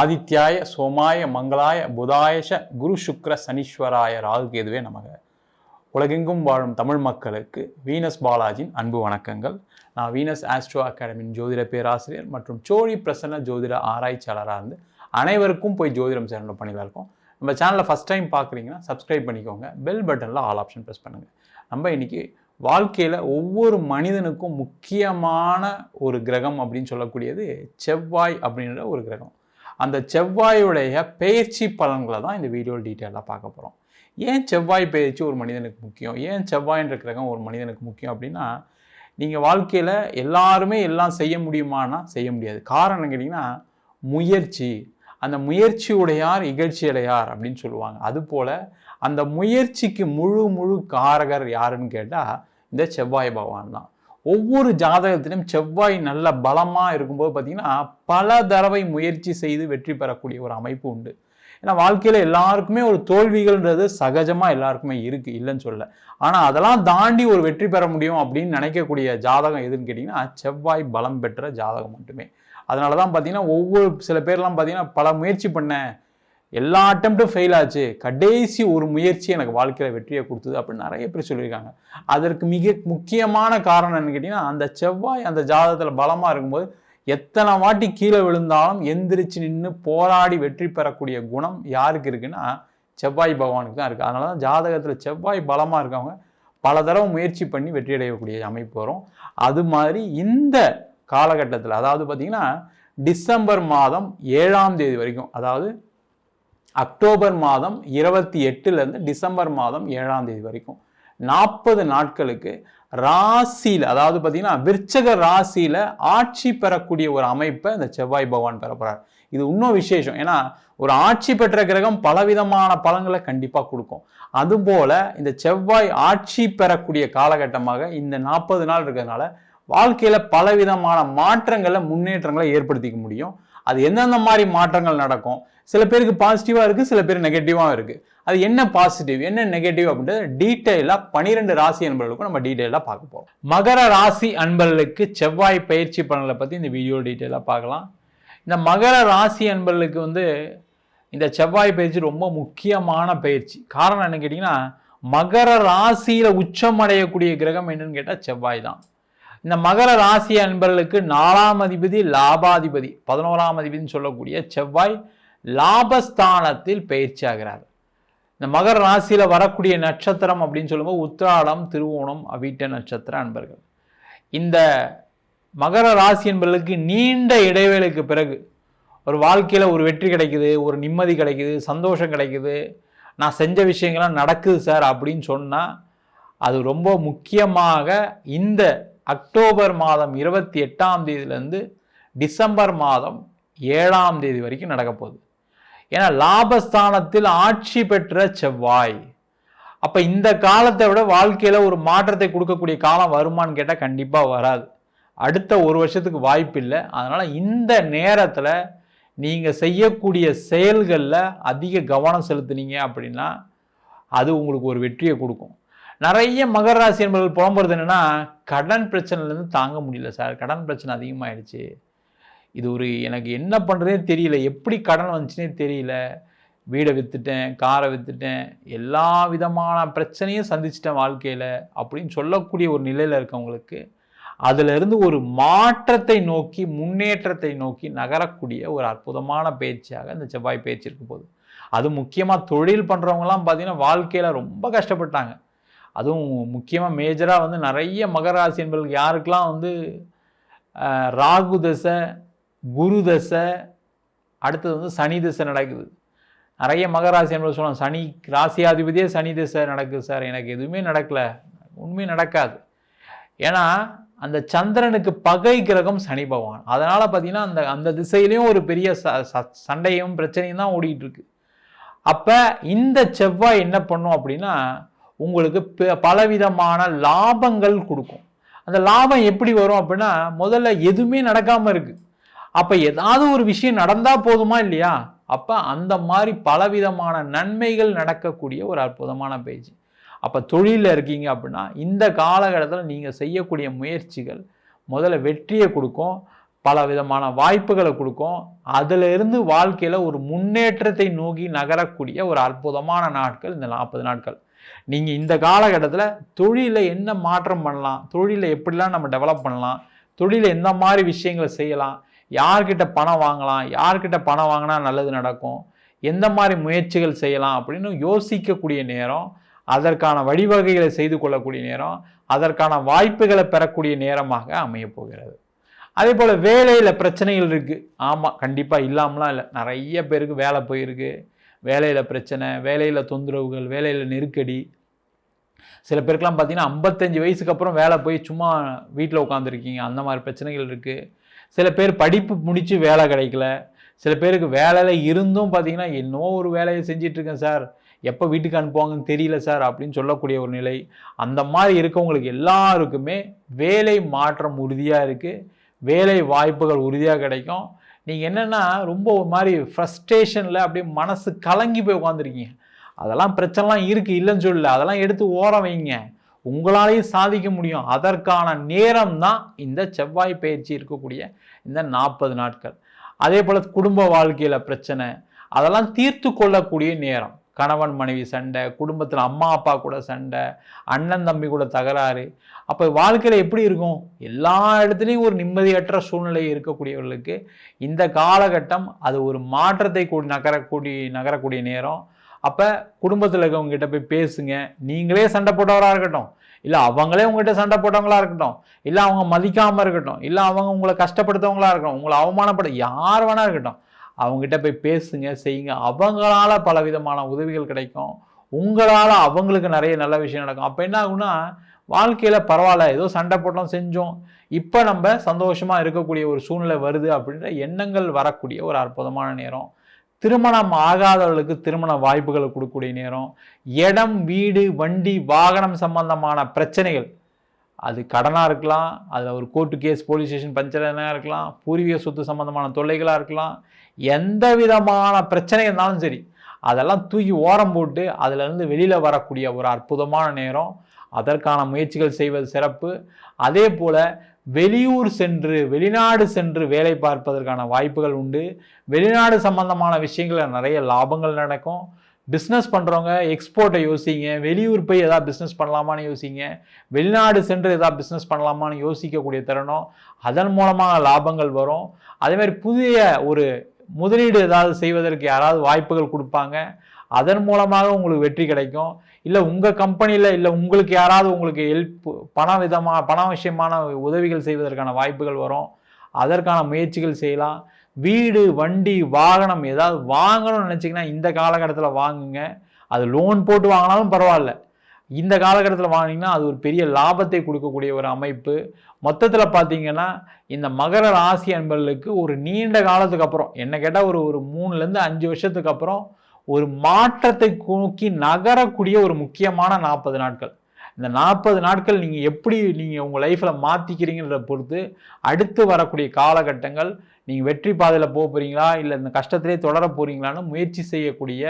ஆதித்யாய சோமாய மங்களாய புதாயஷ குரு சுக்ர சனீஸ்வராய ராகுகேதுவே நமக. உலகெங்கும் வாழும் தமிழ் மக்களுக்கு வீனஸ் பாலாஜியின் அன்பு வணக்கங்கள். நான் வீனஸ் ஆஸ்ட்ரோ அகாடமியின் ஜோதிட பேராசிரியர் மற்றும் சோழி பிரசன்ன ஜோதிட ஆராய்ச்சியாளராக இருந்து அனைவருக்கும் போய் ஜோதிடம் சேரணும் பண்ணிதான் இருக்கோம். நம்ம சேனலை ஃபஸ்ட் டைம் பார்க்குறீங்கன்னா சப்ஸ்கிரைப் பண்ணிக்கோங்க. பெல் பட்டனில் ஆல் ஆப்ஷன் ப்ரெஸ் பண்ணுங்கள் நம்ம இன்றைக்கி வாழ்க்கையில் ஒவ்வொரு மனிதனுக்கும் முக்கியமான ஒரு கிரகம் அப்படின்னு சொல்லக்கூடியது செவ்வாய் அப்படின்ற ஒரு கிரகம். அந்த செவ்வாயுடைய பயிற்சி பலன்களை தான் இந்த வீடியோ டீட்டெயிலாக பார்க்க போகிறோம் ஏன் செவ்வாய் பயிற்சி ஒரு மனிதனுக்கு முக்கியம்? ஏன் செவ்வாய்ன்ற கிரகம் ஒரு மனிதனுக்கு முக்கியம் அப்படின்னா நீங்கள் வாழ்க்கையில் எல்லாருமே எல்லாம் செய்ய முடியுமானா செய்ய முடியாது. காரணம் கேட்டிங்கன்னா முயற்சி. அந்த முயற்சியுடையார் இகழ்ச்சியடையார் அப்படின்னு சொல்லுவாங்க. அதுபோல் அந்த முயற்சிக்கு முழு முழு காரகர் யாருன்னு கேட்டால் இந்த செவ்வாய் பகவான் தான். ஒவ்வொரு ஜாதகத்திலும் செவ்வாய் நல்ல பலமாக இருக்கும்போது பார்த்தீங்கன்னா பல தடவை முயற்சி செய்து வெற்றி பெறக்கூடிய ஒரு அமைப்பு உண்டு. ஏன்னா வாழ்க்கையில் எல்லாருக்குமே ஒரு தோல்விகள்ன்றது சகஜமாக எல்லாருக்குமே இருக்குது இல்லைன்னு சொல்ல ஆனால் அதெல்லாம் தாண்டி ஒரு வெற்றி பெற முடியும் அப்படின்னு நினைக்கக்கூடிய ஜாதகம் எதுன்னு கேட்டிங்கன்னா செவ்வாய் பலம் பெற்ற ஜாதகம் மட்டுமே. அதனால தான் பார்த்தீங்கன்னா ஒவ்வொரு சில பேர்லாம் பார்த்தீங்கன்னா பல முயற்சி பண்ணேன் எல்லா அட்டம்ப்டும் ஃபெயில் ஆச்சு. கடைசி ஒரு முயற்சி எனக்கு வாழ்க்கையில் வெற்றியை கொடுத்தது அப்படின்னு நிறைய பேர் சொல்லியிருக்காங்க. அதற்கு மிக முக்கியமான காரணம் என்னன்னு கேட்டிங்கன்னா அந்த செவ்வாய் அந்த ஜாதகத்தில் பலமாக இருக்கும்போது எத்தனை வாட்டி கீழே விழுந்தாலும் எந்திரிச்சு நின்று போராடி வெற்றி பெறக்கூடிய குணம் யாருக்கு இருக்குன்னா செவ்வாய் பகவானுக்கு தான் இருக்குது அதனால தான் ஜாதகத்தில் செவ்வாய் பலமாக இருக்கவங்க பல தடவை முயற்சி பண்ணி வெற்றி அடையக்கூடிய அமைப்பு வரும். அது மாதிரி இந்த காலகட்டத்தில் அதாவது பார்த்திங்கன்னா டிசம்பர் மாதம் ஏழாம் தேதி வரைக்கும் அதாவது அக்டோபர் மாதம் இருபத்தி எட்டுலேருந்து டிசம்பர் மாதம் ஏழாம் தேதி வரைக்கும். நாற்பது நாட்களுக்கு ராசியில் அதாவது பார்த்தீங்கன்னா விற்சக ராசியில் ஆட்சி பெறக்கூடிய ஒரு அமைப்பை இந்த செவ்வாய் பகவான் பெறப்படுறார் இது இன்னும் விசேஷம். ஏன்னா ஒரு ஆட்சி பெற்ற கிரகம் பலவிதமான பலன்களை கண்டிப்பாக கொடுக்கும். அதுபோல் இந்த செவ்வாய் ஆட்சி பெறக்கூடிய காலகட்டமாக இந்த நாற்பது நாள் இருக்கிறதுனால வாழ்க்கையில் பலவிதமான மாற்றங்களை முன்னேற்றங்களை ஏற்படுத்திக்க முடியும். அது எந்தெந்த மாதிரி மாற்றங்கள் நடக்கும்? சில பேருக்கு பாசிட்டிவாக இருக்குது சில பேர் நெகட்டிவாக இருக்குது அது என்ன பாசிட்டிவ் என்ன நெகட்டிவ் அப்படின்றது டீட்டெயிலாக பனிரெண்டு ராசி அன்பர்களுக்கும் நம்ம டீட்டெயிலாக பார்க்க போகிறோம் மகர ராசி அன்பர்களுக்கு செவ்வாய் பயிற்சி பலனை பற்றி இந்த வீடியோ டீட்டெயிலாக பார்க்கலாம். இந்த மகர ராசி அன்பர்களுக்கு வந்து இந்த செவ்வாய் பயிற்சி ரொம்ப முக்கியமான பயிற்சி. காரணம் என்ன கேட்டிங்கன்னா மகர ராசியில் உச்சம் அடையக்கூடிய கிரகம் என்னன்னு கேட்டால் செவ்வாய் தான். இந்த மகர ராசி அன்பர்களுக்கு நாலாம் அதிபதி லாபாதிபதி பதினோராம் அதிபதினு சொல்லக்கூடிய செவ்வாய் லாபஸ்தானத்தில் பயிற்சி ஆகிறார். இந்த மகர ராசியில் வரக்கூடிய நட்சத்திரம் அப்படின்னு சொல்லும்போது உத்திராடம் திருவோணம் அவிட்ட நட்சத்திர அன்பர்கள். இந்த மகர ராசி என்பவர்களுக்கு நீண்ட இடைவேளைக்கு பிறகு ஒரு வாழ்க்கையில் ஒரு வெற்றி கிடைக்குது ஒரு நிம்மதி கிடைக்குது சந்தோஷம் கிடைக்குது. நான் செஞ்ச விஷயங்கள்லாம் நடக்குது சார் அப்படின்னு சொன்னால் அது ரொம்ப முக்கியமாக இந்த அக்டோபர் மாதம் இருபத்தி எட்டாம் தேதியிலேருந்து டிசம்பர் மாதம் ஏழாம் தேதி வரைக்கும் நடக்க போகுது. ஏன்னா லாபஸ்தானத்தில் ஆட்சி பெற்ற செவ்வாய். அப்போ இந்த காலத்தை விட வாழ்க்கையில் ஒரு மாற்றத்தை கொடுக்கக்கூடிய காலம் வருமானு கேட்டால் கண்டிப்பாக வராது. அடுத்த ஒரு வருஷத்துக்கு வாய்ப்பு இல்லை. அதனால் இந்த நேரத்தில் நீங்கள் செய்யக்கூடிய செயல்களில் அதிக கவனம் செலுத்துனீங்க அப்படின்னா அது உங்களுக்கு ஒரு வெற்றியை கொடுக்கும். நிறைய மகர ராசி என்பவர்கள் புலம்புறது என்னென்னா கடன் பிரச்சனைலேருந்து தாங்க முடியல சார். கடன் பிரச்சனை அதிகமாகிடுச்சு இது ஒரு எனக்கு என்ன பண்ணுறதே தெரியல. எப்படி கடன் வந்துச்சுனே தெரியல. வீடை விற்றுட்டேன் காரை விற்றுட்டேன் எல்லா விதமான பிரச்சனையும் சந்திச்சிட்டேன் வாழ்க்கையில் அப்படின்னு சொல்லக்கூடிய ஒரு நிலையில் இருக்கவங்களுக்கு அதிலிருந்து ஒரு மாற்றத்தை நோக்கி முன்னேற்றத்தை நோக்கி நகரக்கூடிய ஒரு அற்புதமான பயிற்சியாக இந்த செவ்வாய் பயிற்சி இருக்க போகுது. அது முக்கியமாக தொழில் பண்ணுறவங்கலாம் பார்த்தீங்கன்னா வாழ்க்கையில் ரொம்ப கஷ்டப்பட்டாங்க. அதுவும் முக்கியமாக மேஜராக வந்து நிறைய மகராசி என்பவர்களுக்கு யாருக்கெல்லாம் வந்து ராகு தசை குரு தசை அடுத்தது வந்து சனி தசை நடக்குது. நிறைய மகராசி என்பது சொல்லலாம் சனி ராசியாதிபதியே சனி தசை நடக்குது சார். எனக்கு எதுவுமே நடக்கலை. உண்மையும் நடக்காது. ஏன்னா அந்த சந்திரனுக்கு பகை கிரகம் சனி பகவான். அதனால் பார்த்தீங்கன்னா அந்த அந்த திசையிலையும் ஒரு பெரிய ச சண்டையும் பிரச்சனையும் தான் ஓடிக்கிட்டு இருக்கு. அப்போ இந்த செவ்வாய் என்ன பண்ணும் அப்படின்னா உங்களுக்கு பலவிதமான லாபங்கள் கொடுக்கும். அந்த லாபம் எப்படி வரும் அப்படின்னா முதல்ல எதுவுமே நடக்காமல் இருக்குது அப்போ ஏதாவது ஒரு விஷயம் நடந்தால் போதுமா இல்லையா? அப்போ அந்த மாதிரி பலவிதமான நன்மைகள் நடக்கக்கூடிய ஒரு அற்புதமான பேஜ் அப்போ தொழிலில் இருக்கீங்க அப்படின்னா இந்த காலகட்டத்தில் நீங்கள் செய்யக்கூடிய முயற்சிகள் முதல்ல வெற்றியை கொடுக்கும் பல விதமான வாய்ப்புகளை கொடுக்கும். அதிலிருந்து வாழ்க்கையில் ஒரு முன்னேற்றத்தை நோக்கி நகரக்கூடிய ஒரு அற்புதமான நாட்கள் இந்த நாற்பது நாட்கள். நீங்கள் இந்த காலகட்டத்தில் தொழிலில் என்ன மாற்றம் பண்ணலாம்? தொழிலில் எப்படிலாம் நம்ம டெவலப் பண்ணலாம்? தொழிலில் எந்த மாதிரி விஷயங்களை செய்யலாம்? யார்கிட்ட பணம் வாங்கலாம்? யார்கிட்ட பணம் வாங்கினா நல்லது நடக்கும்? எந்த மாதிரி முயற்சிகள் செய்யலாம்? அப்படின்னு யோசிக்கக்கூடிய நேரம் அதற்கான வழிவகைகளை செய்து கொள்ளக்கூடிய நேரம் அதற்கான வாய்ப்புகளை பெறக்கூடிய நேரமாக அமையப்போகிறது அதே போல் வேலையில் பிரச்சனைகள் இருக்குது ஆமாம் கண்டிப்பாக இல்லாமலாம் இல்லை. நிறைய பேருக்கு வேலை போயிருக்கு. வேலையில் பிரச்சனை வேலையில் தொந்தரவுகள் வேலையில் நெருக்கடி. சில பேருக்கெலாம் பார்த்தீங்கன்னா ஐம்பத்தஞ்சு வயசுக்கு அப்புறம் வேலை போய் சும்மா வீட்டில் உட்காந்துருக்கீங்க அந்த மாதிரி பிரச்சனைகள் இருக்குது சில பேர் படிப்பு முடித்து வேலை கிடைக்கல. சில பேருக்கு வேலையில் இருந்தும் பார்த்தீங்கன்னா என்னோ ஒரு வேலையை செஞ்சிட்ருக்கேன் சார். எப்போ வீட்டுக்கு அனுப்புவாங்கன்னு தெரியல சார் அப்படின்னு சொல்லக்கூடிய ஒரு நிலை. அந்த மாதிரி இருக்கவங்களுக்கு எல்லாருக்குமே வேலை மாற்றம் உறுதியாக இருக்குது வேலை வாய்ப்புகள் உறுதியாக கிடைக்கும். நீங்கள் என்னென்னா ரொம்ப ஒரு மாதிரி ஃப்ரஸ்ட்ரேஷனில் அப்படியே மனசு கலங்கி போய் உட்காந்துருக்கீங்க அதெல்லாம் பிரச்சனைலாம் இருக்குது இல்லைன்னு சொல்லல. அதெல்லாம் எடுத்து ஓரம் வைங்க. உங்களாலேயும் சாதிக்க முடியும். அதற்கான நேரம் தான் இந்த செவ்வாய் பயிற்சி இருக்கக்கூடிய இந்த நாற்பது நாட்கள். அதே போல் குடும்ப வாழ்க்கையில் பிரச்சனை. அதெல்லாம் தீர்த்து கொள்ளக்கூடிய நேரம். கணவன் மனைவி சண்டை குடும்பத்தில் அம்மா அப்பா கூட சண்டை அண்ணன் தம்பி கூட தகராறு. அப்போ வாழ்க்கையில் எப்படி இருக்கும்? எல்லா இடத்துலையும் ஒரு நிம்மதியற்ற சூழ்நிலை இருக்கக்கூடியவர்களுக்கு இந்த காலகட்டம் அது ஒரு மாற்றத்தை கூடி நகரக்கூடிய நகரக்கூடிய நேரம். அப்போ குடும்பத்தில் இருக்கவங்ககிட்ட போய் பேசுங்க. நீங்களே சண்டை போட்டவராக இருக்கட்டும். இல்லை அவங்களே உங்ககிட்ட சண்டை போட்டவங்களா இருக்கட்டும். இல்லை அவங்க மதிக்காமல் இருக்கட்டும். இல்லை அவங்க உங்களை கஷ்டப்படுத்தவங்களா இருக்கட்டும். உங்களை அவமானப்பட யார் வேணா இருக்கட்டும். அவங்ககிட்ட போய் பேசுங்க செய்யுங்க. அவங்களால பல விதமான உதவிகள் கிடைக்கும். உங்களால் அவங்களுக்கு நிறைய நல்ல விஷயம் நடக்கும். அப்போ என்ன ஆகும்னா வாழ்க்கையில் பரவாயில்ல ஏதோ சண்டை போட்டோம் செஞ்சோம். இப்போ நம்ம சந்தோஷமாக இருக்கக்கூடிய ஒரு சூழ்நிலை வருது அப்படின்ற எண்ணங்கள் வரக்கூடிய ஒரு அற்புதமான நேரம். திருமணம் ஆகாதவர்களுக்கு திருமண வாய்ப்புகளை கொடுக்கக்கூடிய நேரம். இடம் வீடு வண்டி வாகனம் சம்பந்தமான பிரச்சனைகள் அது கடனாக இருக்கலாம் அதில் ஒரு கோர்ட்டு கேஸ் போலீஸ் ஸ்டேஷன் பஞ்சரனாக இருக்கலாம் பூர்வீக சொத்து சம்மந்தமான தொல்லைகளாக இருக்கலாம் எந்த விதமான பிரச்சனை இருந்தாலும் சரி அதெல்லாம் தூக்கி ஓரம் போட்டு அதிலிருந்து வெளியில் வரக்கூடிய ஒரு அற்புதமான நேரம். அதற்கான முயற்சிகள் செய்வது சிறப்பு. அதே போல் வெளியூர் சென்று வெளிநாடு சென்று வேலை பார்ப்பதற்கான வாய்ப்புகள் உண்டு. வெளிநாடு சம்பந்தமான விஷயங்களில் நிறைய லாபங்கள் நடக்கும். பிஸ்னஸ் பண்ணுறவங்க எக்ஸ்போர்ட்டை யோசிங்க. வெளியூர் போய் எதாவது பிஸ்னஸ் பண்ணலாமான்னு யோசிங்க. வெளிநாடு சென்று எதாவது பிஸ்னஸ் பண்ணலாமான்னு யோசிக்கக்கூடிய தருணம். அதன் மூலமாக லாபங்கள் வரும். அதேமாதிரி புதிய ஒரு முதலீடு ஏதாவது செய்வதற்கு யாராவது வாய்ப்புகள் கொடுப்பாங்க. அதன் மூலமாக உங்களுக்கு வெற்றி கிடைக்கும். இல்லை உங்கள் கம்பெனியில் இல்லை உங்களுக்கு யாராவது உங்களுக்கு ஹெல்ப் பண விதமாக பண விஷயமான உதவிகள் செய்வதற்கான வாய்ப்புகள் வரும். அதற்கான முயற்சிகள் செய்யலாம். வீடு வண்டி வாகனம் ஏதாவது வாங்கணும்னு நினச்சிங்கன்னா இந்த காலகட்டத்தில் வாங்குங்க. அது லோன் போட்டு வாங்கினாலும் பரவாயில்ல. இந்த காலகட்டத்தில் வாங்கினீங்கன்னா அது ஒரு பெரிய லாபத்தை கொடுக்கக்கூடிய ஒரு அமைப்பு. மொத்தத்தில் பார்த்தீங்கன்னா இந்த மகர ராசி அன்பர்களுக்கு ஒரு நீண்ட காலத்துக்கு அப்புறம் என்ன கேட்டால் ஒரு ஒரு மூணுலேருந்து அஞ்சு வருஷத்துக்கு அப்புறம் ஒரு மாற்றத்தை நோக்கி நகரக்கூடிய ஒரு முக்கியமான நாற்பது நாட்கள். இந்த நாற்பது நாட்கள் நீங்கள் எப்படி நீங்கள் உங்கள் லைஃப்பில் மாற்றிக்கிறீங்கிறத பொறுத்து அடுத்து வரக்கூடிய காலகட்டங்கள் நீங்கள் வெற்றி பாதையில் போக போகிறீங்களா இல்லை இந்த கஷ்டத்திலே தொடர போகிறீங்களான்னு முயற்சி செய்யக்கூடிய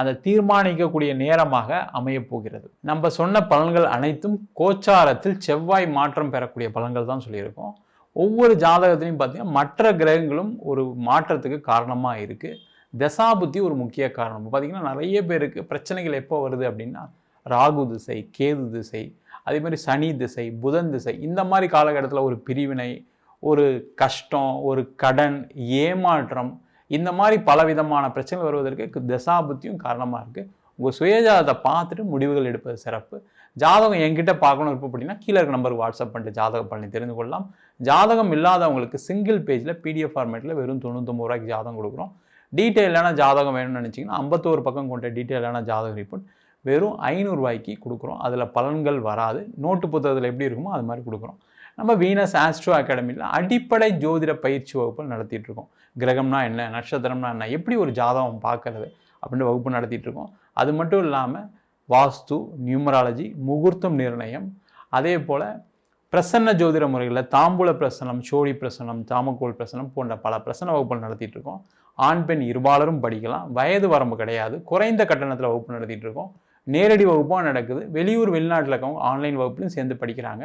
அந்த தீர்மானிக்கக்கூடிய நேரமாக அமையப் போகிறது. நம்ம சொன்ன பலன்கள் அனைத்தும் கோச்சாரத்தில் செவ்வாய் மாற்றம் பெறக்கூடிய பலன்கள் தான் சொல்லியிருக்கோம். ஒவ்வொரு ஜாதகத்திலையும் பார்த்தீங்கன்னா மற்ற கிரகங்களும் ஒரு மாற்றத்துக்கு காரணமாக இருக்குது தசாபுத்தி ஒரு முக்கிய காரணம். பார்த்திங்கன்னா நிறைய பேருக்கு பிரச்சனைகள் எப்போ வருது அப்படின்னா ராகு திசை கேது திசை அதே மாதிரி சனி திசை புதன் திசை இந்த மாதிரி காலகட்டத்தில் ஒரு பிரிவினை ஒரு கஷ்டம் ஒரு கடன் ஏமாற்றம் இந்த மாதிரி பல விதமான பிரச்சனைகள் வருவதற்கு தசாபுத்தியும் காரணமாக இருக்குது உங்கள் சுயஜாதத்தை பார்த்துட்டு முடிவுகள் எடுப்பது சிறப்பு. ஜாதகம் என்கிட்ட பார்க்கணும் இருப்போம் அப்படின்னா கீழே இருக்க நம்பருக்கு வாட்ஸ்அப் பண்ணிட்டு ஜாதக பலனை தெரிந்து கொள்ளலாம். ஜாதகம் இல்லாதவங்களுக்கு சிங்கிள் பேஜில் பிடிஎஃப் ஃபார்மேட்டில் வெறும் தொண்ணூத்தொம்பது ரூபாய்க்கு ஜாதகம் கொடுக்குறோம். டீட்டெயிலான ஜாதகம் வேணும்னு நினச்சிங்கன்னா ஐம்பத்தோரு பக்கம் கொண்ட டீட்டெயிலான ஜாதக ரிப்போர்ட் வெறும் ஐநூறுரூவாய்க்கு கொடுக்குறோம். அதில் பலன்கள் வராது. நோட்டு புத்தகத்தில் எப்படி இருக்குமோ அது மாதிரி கொடுக்குறோம். நம்ம வீனஸ் ஆஸ்ட்ரோ அகாடமியில் அடிப்படை ஜோதிட பயிற்சி வகுப்பு நடத்திட்டு இருக்கோம் கிரகம்னா என்ன நட்சத்திரம்னா என்ன எப்படி ஒரு ஜாதகம் பார்க்கறது அப்படின்ற வகுப்பு நடத்திட்டு இருக்கோம் அது மட்டும் இல்லாமல் வாஸ்து நியூமராலஜி முகூர்த்தம் நிர்ணயம் அதே போல் பிரசன்ன ஜோதிட முறைகளில் தாம்பூல பிரசனம் சோழி பிரசனம் தாமக்கோல் பிரசனம் போன்ற பல பிரசன வகுப்புகள் நடத்திட்டு இருக்கோம் ஆண் பெண் இருபாலரும் படிக்கலாம். வயது வரம்பு கிடையாது. குறைந்த கட்டணத்தில் வகுப்பு நடத்திட்டு இருக்கோம் நேரடி வகுப்பும் நடக்குது. வெளியூர் வெளிநாட்டில் இருக்கவங்க ஆன்லைன் வகுப்புலையும் சேர்ந்து படிக்கிறாங்க.